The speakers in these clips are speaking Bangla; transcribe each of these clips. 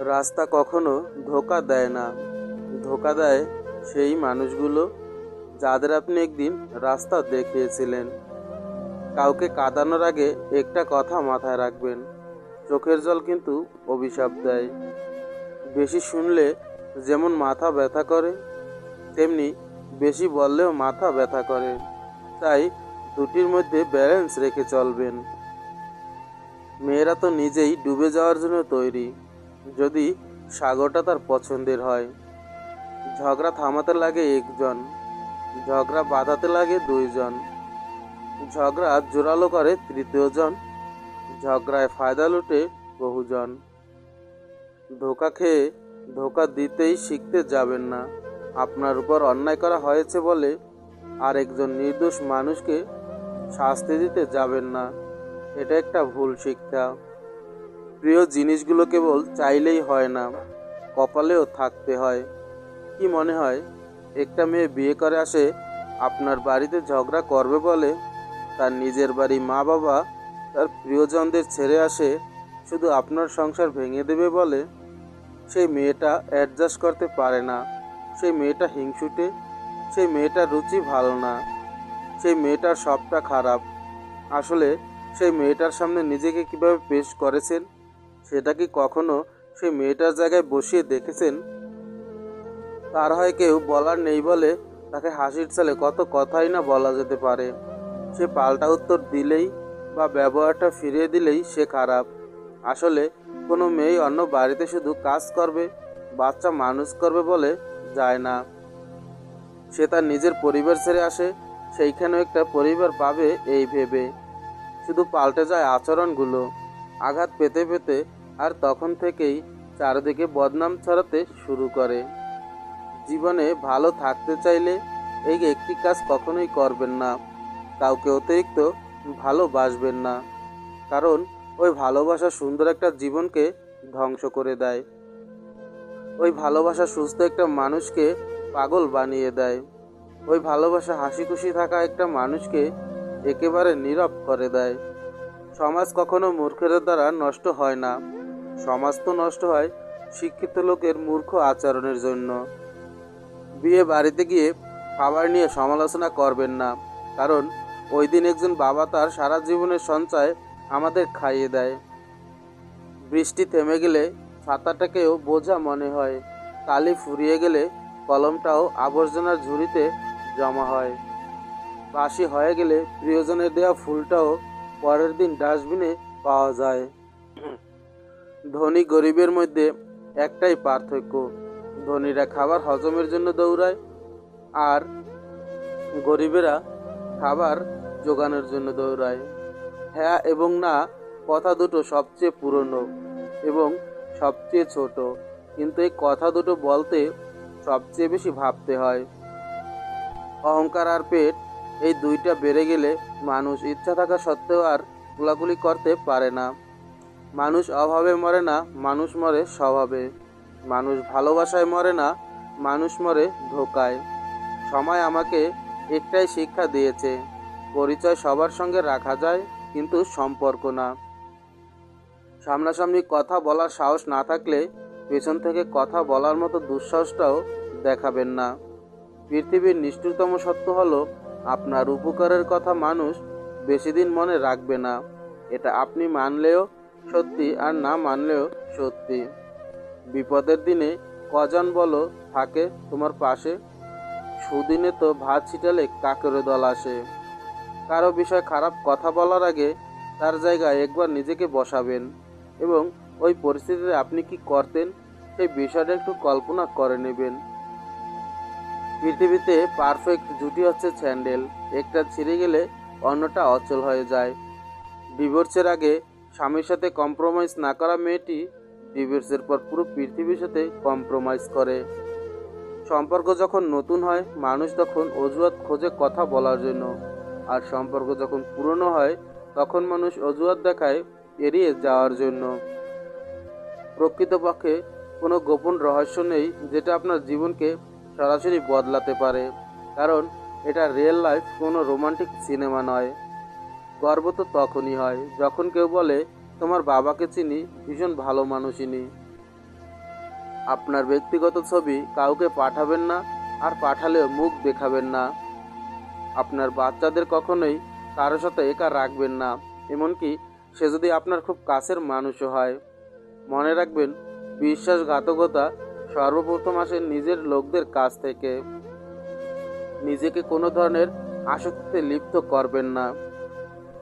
রাস্তা কখনো ধোকা দেয় না। ধোকা দেয় সেই মানুষগুলো যাদের আপনি একদিন রাস্তা দেখিয়েছিলেন। কাউকে কাঁদানোর আগে একটা কথা মাথায় রাখবেন। চোখের জল কিন্তু অভিশাপ দেয়। বেশি শুনলে যেমন মাথা ব্যথা করে, তেমনি বেশি বললেও মাথা ব্যথা করে। তাই দুটির মধ্যে ব্যালেন্স রেখে চলবেন। মেয়েরা তো নিজেই ডুবে যাওয়ার জন্য তৈরি। যদি সাগরটা তার পছন্দের হয়। ঝগড়া থামাতে লাগে একজন, ঝগড়া বাঁধাতে লাগে দুইজন, ঝগড়া জোরালো করে তৃতীয়জন, ঝগড়ায় ফায়দা লুটে বহুজন। ধোকা খেয়ে ধোকা দিতেই শিখতে যাবেন না। আপনার উপর অন্যায় করা হয়েছে বলে আর একজন নির্দোষ মানুষকে শাস্তি দিতে যাবেন না। এটা একটা ভুল শিক্ষা। প্রিয় জিনিসগুলো কেবল চাইলেই হয় না, কপালেও থাকতে হয়। কি মনে হয়, একটা মেয়ে বিয়ে করে আসে আপনার বাড়িতে ঝগড়া করবে বলে, তার নিজের বাড়ি মা বাবা তার প্রিয়জনদের ছেড়ে আসে, শুধু আপনার সংসার ভেঙে দেবে বলে? সেই মেয়েটা অ্যাডজাস্ট করতে পারে না, সেই মেয়েটা হিংসুটে, সেই মেয়েটার রুচি ভালো না, সেই মেয়েটার সবটা খারাপ। আসলে সেই মেয়েটার সামনে নিজেকে কীভাবে পেশ করেছেন? সেটা কি কখনো সেই মেয়েটার জায়গায় বসিয়ে দেখেছেন? তার হয় কেউ বলার নেই বলে তাকে হাসির চালে কত কথাই না বলা যেতে পারে। সে পাল্টা উত্তর দিলেই বা ব্যবহারটা ফিরিয়ে দিলেই সে খারাপ। আসলে কোনো মেয়ে অন্য বাড়িতে শুধু কাজ করবে, বাচ্চা মানুষ করবে বলে যায় না। সে তার নিজের পরিবার ছেড়ে আসে, সেইখানেও একটা পরিবার পাবে এই ভেবে। শুধু পাল্টে যায় আচরণগুলো। আঘাত পেতে পেতে আর তখন থেকেই চারিদিকে বদনাম ছড়াতে শুরু করে। জীবনে ভালো থাকতে চাইলে এই একটি কাজ কখনোই করবেন না। কাউকে অতিরিক্ত ভালোবাসবেন না। কারণ ওই ভালোবাসা সুন্দর একটা জীবনকে ধ্বংস করে দেয়। ওই ভালোবাসা সুস্থ একটা মানুষকে পাগল বানিয়ে দেয়। ওই ভালোবাসা হাসি খুশি থাকা একটা মানুষকে একেবারে নীরব করে দেয়। সমাজ কখনো মূর্খের দ্বারা নষ্ট হয় না। সমাজ তো নষ্ট হয়, শিক্ষিত লোকের মূর্খ আচরণের জন্য। বিয়ে বাড়িতে গিয়ে খাবার নিয়ে সমালোচনা করবেন না, কারণ ওই দিন একজন বাবা তার সারা জীবনের সঞ্চয় আমাদের খাইয়ে দেয়। বৃষ্টি থেমে গেলে ছাতাটাকেও বোঝা মনে হয় কালি ফুরিয়ে গেলে কলমটাও আবর্জনার ঝুড়িতে জমা হয়। বাসি হয়ে গেলে প্রিয়জনের দেওয়া ফুলটাও পরের দিন ডাস্টবিনে পাওয়া যায়। ধনী গরিবের মধ্যে একটাই পার্থক্য, ধনীরা খাবার হজমের জন্য দৌড়ায় আর গরিবেরা খাবার জোগানোর জন্য দৌড়ায়। হ্যাঁ এবং না, কথা দুটো সবচেয়ে পুরনো এবং সবচেয়ে ছোট, কিন্তু এই কথা দুটো বলতে সবচেয়ে বেশি ভাবতে হয়। অহংকার আর পেট, এই দুইটা বেড়ে গেলে মানুষ ইচ্ছা থাকা সত্ত্বেও আর গুলাগুলি করতে পারে না। মানুষ অভাবে মরে না, মানুষ মরে স্বভাবে। মানুষ ভালোবাসায় মরে না, মানুষ মরে ধোকায়। সময় আমাকে একটাই শিক্ষা দিয়েছে, পরিচয় সবার সঙ্গে রাখা যায়, কিন্তু সম্পর্ক না। সামনাসামনি কথা বলার সাহস না থাকলে পেছন থেকে কথা বলার মতো দুঃসাহসটাও দেখাবেন না। পৃথিবীর নিষ্ঠুরতম সত্য হলো, আপনার উপকারের কথা মানুষ বেশি দিন মনে রাখবে না। এটা আপনি মানলেও সত্যি আর না মানলেও সত্যি। বিপদের দিনে কজন বলো থাকে তোমার পাশে? সুদিনে তো ভাত ছিটালে কাকের দল আসে। কারও বিষয় খারাপ কথা বলার আগে তার জায়গায় একবার নিজেকে বসাবেন এবং ওই পরিস্থিতিতে আপনি কি করতেন সেই বিষয়টা একটু কল্পনা করে নেবেন। পৃথিবীতে পারফেক্ট জুটি হচ্ছে স্যান্ডেল। একটা ছিঁড়ে গেলে অন্যটা অচল হয়ে যায়। ডিভোর্সের আগে স্বামীর সাথে কম্প্রোমাইজ না করা মেয়েটি ডিভোর্সের পর পুরো পৃথিবীর সাথে কম্প্রোমাইজ করে। সম্পর্ক যখন নতুন হয়, মানুষ তখন অজুহাত খোঁজে কথা বলার জন্য। আর সম্পর্ক যখন পুরনো হয়, তখন মানুষ অজুহাত দেখায় এড়িয়ে যাওয়ার জন্য। প্রকৃতপক্ষে কোনো গোপন রহস্য নেই যেটা আপনার জীবনকে সরাসরি বদলাতে পারে। কারণ এটা রিয়েল লাইফ কোনো রোমান্টিক সিনেমা নয়। গর্ব তো তখনই হয় যখন কেউ বলে, তোমার বাবাকে চিনি, ভীষণ ভালো মানুষ ইনি আপনার ব্যক্তিগত ছবি কাউকে পাঠাবেন না আর পাঠালেও মুখ দেখাবেন না। আপনার বাচ্চাদের কখনোই কারও সাথে একা রাখবেন না, এমনকি সে যদি আপনার খুব কাছের মানুষও হয়। মনে রাখবেন, বিশ্বাসঘাতকতা সর্বপ্রথম আসে নিজের লোকদের কাছ থেকে। নিজেকে কোনো ধরনের আসক্তিতে লিপ্ত করবেন না।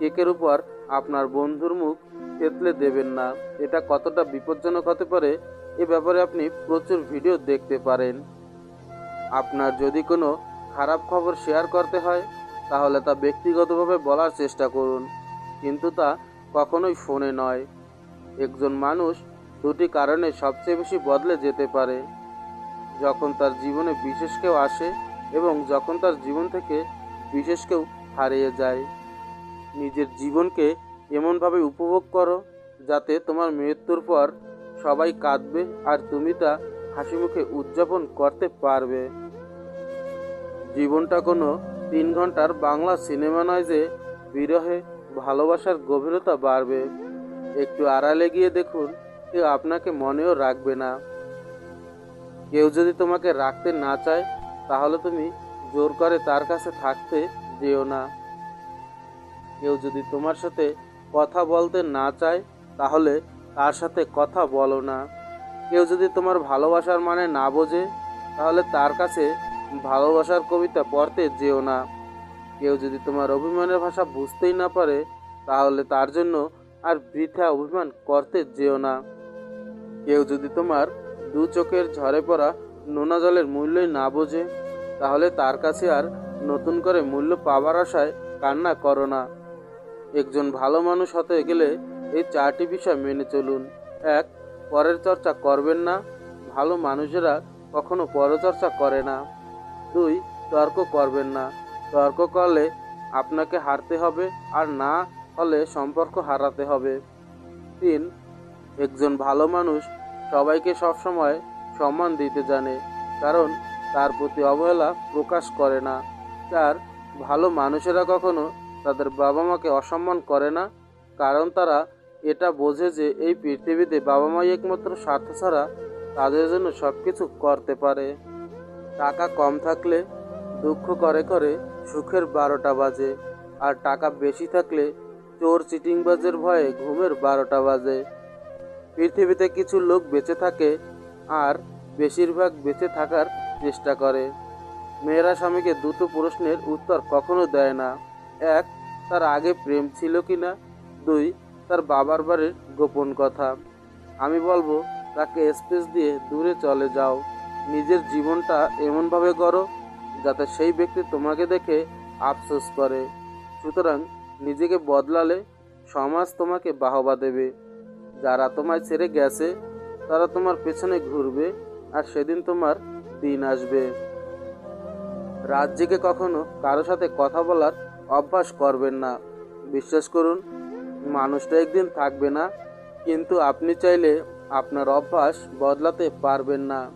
কেকের উপর আপনার বন্ধুর মুখ থেতলে দেবেন না। এটা কতটা বিপজ্জনক হতে পারে, এ ব্যাপারে আপনি প্রচুর ভিডিও দেখতে পারেন। আপনার যদি কোনো খারাপ খবর শেয়ার করতে হয়, তাহলে তা ব্যক্তিগতভাবে বলার চেষ্টা করুন। কিন্তু তা কখনোই ফোনে নয়। একজন মানুষ দুটি কারণে সবচেয়ে বেশি বদলে যেতে পারে। যখন তার জীবনে বিশেষ কেউ আসে এবং যখন তার জীবন থেকে বিশেষ কেউ হারিয়ে যায়। নিজের জীবনকে এমনভাবে উপভোগ করো যাতে তোমার মৃত্যুর পর সবাই কাঁদবে আর তুমি তা হাসি মুখে উদযাপন করতে পারবে। জীবনটা কোনো তিন ঘণ্টার বাংলা সিনেমা নয় যে বিরহে ভালোবাসার গভীরতা বাড়বে। একটু আড়ালে গিয়ে দেখুন, কেউ আপনাকে মনেও রাখবে না। কেউ যদি তোমাকে রাখতে না চায়, তাহলে তুমি জোর করে তার কাছে থাকতে যেও না। কেউ যদি তোমার সাথে কথা বলতে না চায়, তাহলে তার সাথে কথা বলো না। কেউ যদি তোমার ভালোবাসার মানে না বোঝে, তাহলে তার কাছে ভালোবাসার কবিতা পড়তে যেও না। কেউ যদি তোমার অভিমানের ভাষা বুঝতেই না পারে, তাহলে তার জন্য আর বৃথা অভিমান করতে যেও না। কেউ যদি তোমার দু চোখের ঝরে পড়া নোনা জলের মূল্যই না বোঝে, তাহলে তার কাছে আর নতুন করে মূল্য পাবার আশায় কান্না করো না। একজন ভালো মানুষ হতে গেলে এই চারটি বিষয় মেনে চলুন। এক, পরের চর্চা করবেন না। ভালো মানুষেরা কখনো পরচর্চা করে না। দুই, তর্ক করবেন না। তর্ক করলে আপনাকে হারতে হবে আর না হলে সম্পর্ক হারাতে হবে। তিন, একজন ভালো মানুষ সবাইকে সবসময় সম্মান দিতে জানে, কারণ তার প্রতি অবহেলা প্রকাশ করে না। চার, ভালো মানুষেরা কখনো তাদের বাবা মাকে অসম্মান করে না, কারণ তারা এটা বোঝে যে এই পৃথিবীতে বাবা মাই একমাত্র স্বার্থ ছাড়া তাদের জন্য সব কিছু করতে পারে। টাকা কম থাকলে দুঃখ করে করে সুখের বারোটা বাজে, আর টাকা বেশি থাকলে চোর চিটিংবাজের ভয়ে ঘুমের বারোটা বাজে। পৃথিবীতে কিছু লোক বেঁচে থাকে, আর বেশিরভাগ বেঁচে থাকার চেষ্টা করে। মেয়েরা স্বামীকে দুটো প্রশ্নের উত্তর কখনো দেয় না। এক, তার আগে প্রেম ছিল কি না দুই, তার বাবার বাড়ির গোপন কথা। আমি বলব, তাকে স্পেস দিয়ে দূরে চলে যাও। নিজের জীবনটা এমনভাবে করো যাতে সেই ব্যক্তি তোমাকে দেখে আফসোস করে। সুতরাং নিজেকে বদলালে সমাজ তোমাকে বাহবা দেবে। যারা তোমায় ছেড়ে গেছে, তারা তোমার পেছনে ঘুরবে আর সেদিন তোমার দিন আসবে। জেগে কখনো কারও সাথে কথা বলার অভ্যাস করবেন না। বিশ্বাস করুন, মানুষটা একদিন থাকবে না, কিন্তু আপনি চাইলে আপনার অভ্যাস বদলাতে পারবেন না।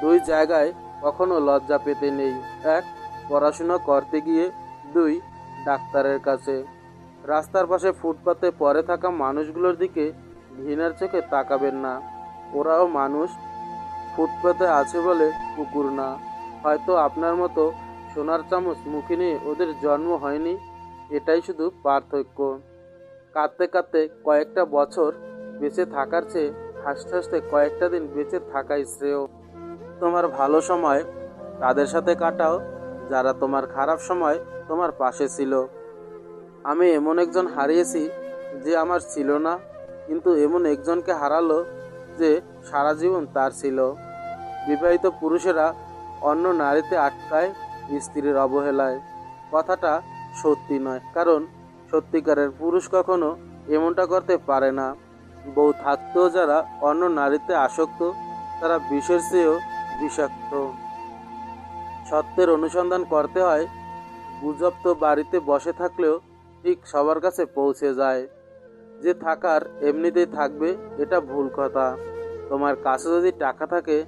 দুই জায়গায় কখনো লজ্জা পেতে নেই। এক, পড়াশোনা করতে গিয়ে। দুই, ডাক্তারের কাছে। রাস্তার পাশে ফুটপাতে পড়ে থাকা মানুষগুলোর দিকে ঘৃণার চোখে তাকাবেন না। ওরাও মানুষ, ফুটপাতে আছে বলে কুকুর না। হয়তো আপনার মতো সোনার চামচ মুখে নিয়ে ওদের জন্ম হয়নি, এটাই শুধু পার্থক্য। কাঁদতে কাঁদতে কয়েকটা বছর বেঁচে থাকার চেয়ে হাসতে হাসতে কয়েকটা দিন বেঁচে থাকাই শ্রেয়। তোমার ভালো সময় তাদের সাথে কাটাও, যারা তোমার খারাপ সময় তোমার পাশে ছিল। আমি এমন একজন হারিয়েছি যে আমার ছিল না, কিন্তু এমন একজনকে হারালো যে সারা জীবন তার ছিল। বিবাহিত পুরুষেরা অন্য নারীতে আটকায় স্ত্রীর অবহেলায়। কথাটা সত্যি নয়, কারণ সত্যিকারের পুরুষ কখনো এমনটা করতে পারে না। বউ থাকতেও যারা অন্য নারীতে আসক্ত, তারা বিষের চেয়েও বিষাক্ত। সত্যের অনুসন্ধান করতে হয়, গুজব তো বাড়িতে বসে থাকলেও ঠিক সবার কাছে পৌঁছে যায়। যে থাকার এমনিতেই থাকবে, এটা ভুল কথা। তোমার কাছে যদি টাকা থাকে,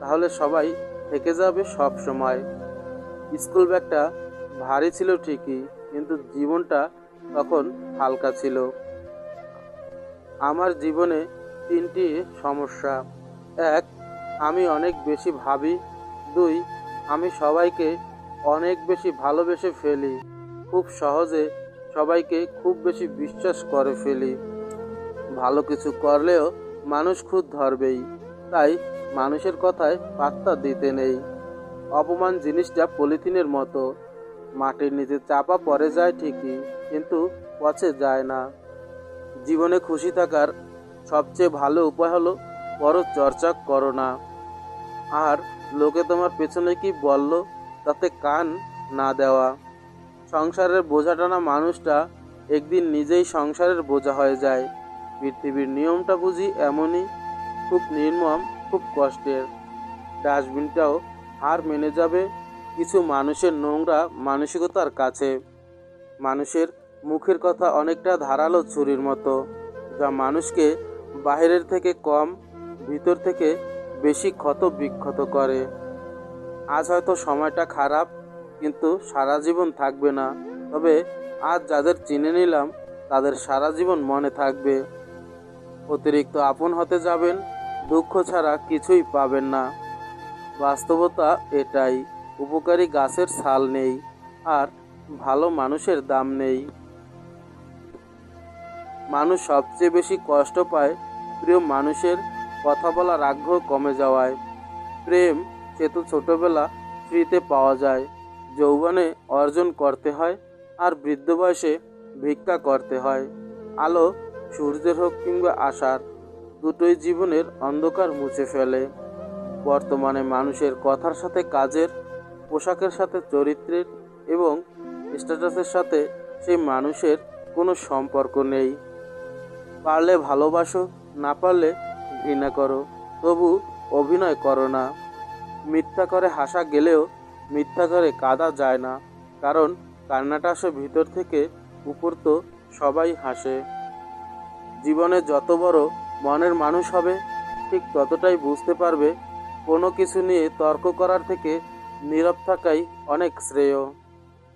তাহলে সবাই থেকে যাবে সব সময় স্কুল ব্যাগটা ভারী ছিল ঠিকই, কিন্তু জীবনটা তখন হালকা ছিল। আমার জীবনে তিনটি সমস্যা। এক, আমি অনেক বেশি ভাবি। দুই, আমি সবাইকে অনেক বেশি ভালোবেসে ফেলি। খুব সহজে সবাইকে খুব বেশি বিশ্বাস করে ফেলি। ভালো কিছু করলেও মানুষ খুদ ধরবেই। তাই মানুষের কথায় পাত্তা দিতে নেই। অপমান জিনিসটা পলিথিনের মতো। মাটির নিচে চাপা পড়ে যায় ঠিকই, কিন্তু পচে যায় না। জীবনে খুশি থাকার সবচেয়ে ভালো উপায় হলো, বড় চর্চা করো না। আর লোকে তোমার পেছনে কি বলল, তাতে কান না দেওয়া। সংসারের বোঝা টানা মানুষটা একদিন নিজেই সংসারের বোঝা হয়ে যায়। পৃথিবীর নিয়মটা বুঝি এমনই, খুব নির্মম, খুব কষ্টের। ডাস্টবিনটাও হার মেনে যাবে। কিছু মানুষের নোংরা মানসিকতার কাছে। মানুষের মুখের কথা অনেকটা ধারালো ছুরির মতো, যা মানুষকে বাইরের থেকে কম, ভিতর থেকে বেশি ক্ষত বিক্ষত করে। আজ হয়তো সময়টা খারাপ, কিন্তু সারা জীবন থাকবে না। তবে আজ যাদের চিনে নিলাম, তাদের সারা জীবন মনে থাকবে। অতিরিক্ত আপন হতে যাবেন, দুঃখ ছাড়া কিছুই পাবেন না। বাস্তবতা এটাই, উপকারী গাছের ছাল নেই, আর ভালো মানুষের দাম নেই। মানুষ সবচেয়ে বেশি কষ্ট পায় প্রিয় মানুষের কথা বলার আগ্রহ কমে যাওয়ায়। প্রেম সে তো ছোটবেলা ফ্রিতে পাওয়া যায়, যৌবনে অর্জন করতে হয়, আর বৃদ্ধ বয়সে ভিক্ষা করতে হয়। আলো, সূর্যের হোক কিংবা আশার দুটোই জীবনের অন্ধকার মুছে ফেলে। বর্তমানে মানুষের কথার সাথে কাজের, পোশাকের সাথে চরিত্রের এবং স্ট্যাটাসের সাথে সেই মানুষের কোনো সম্পর্ক নেই। পারলে ভালোবাসো, না পারলে ঘৃণা করো, তবু অভিনয় করো না। মিথ্যা করে হাসা গেলেও মিথ্যা করে কাঁদা যায় না, কারণ কান্নাটা আসে ভিতর থেকে, উপর তো সবাই হাসে। জীবনে যত বড় মনের মানুষ হবে, ঠিক ততটাই বুঝতে পারবে কোনো কিছু নিয়ে তর্ক করার থেকে নীরব থাকাই অনেক শ্রেয়।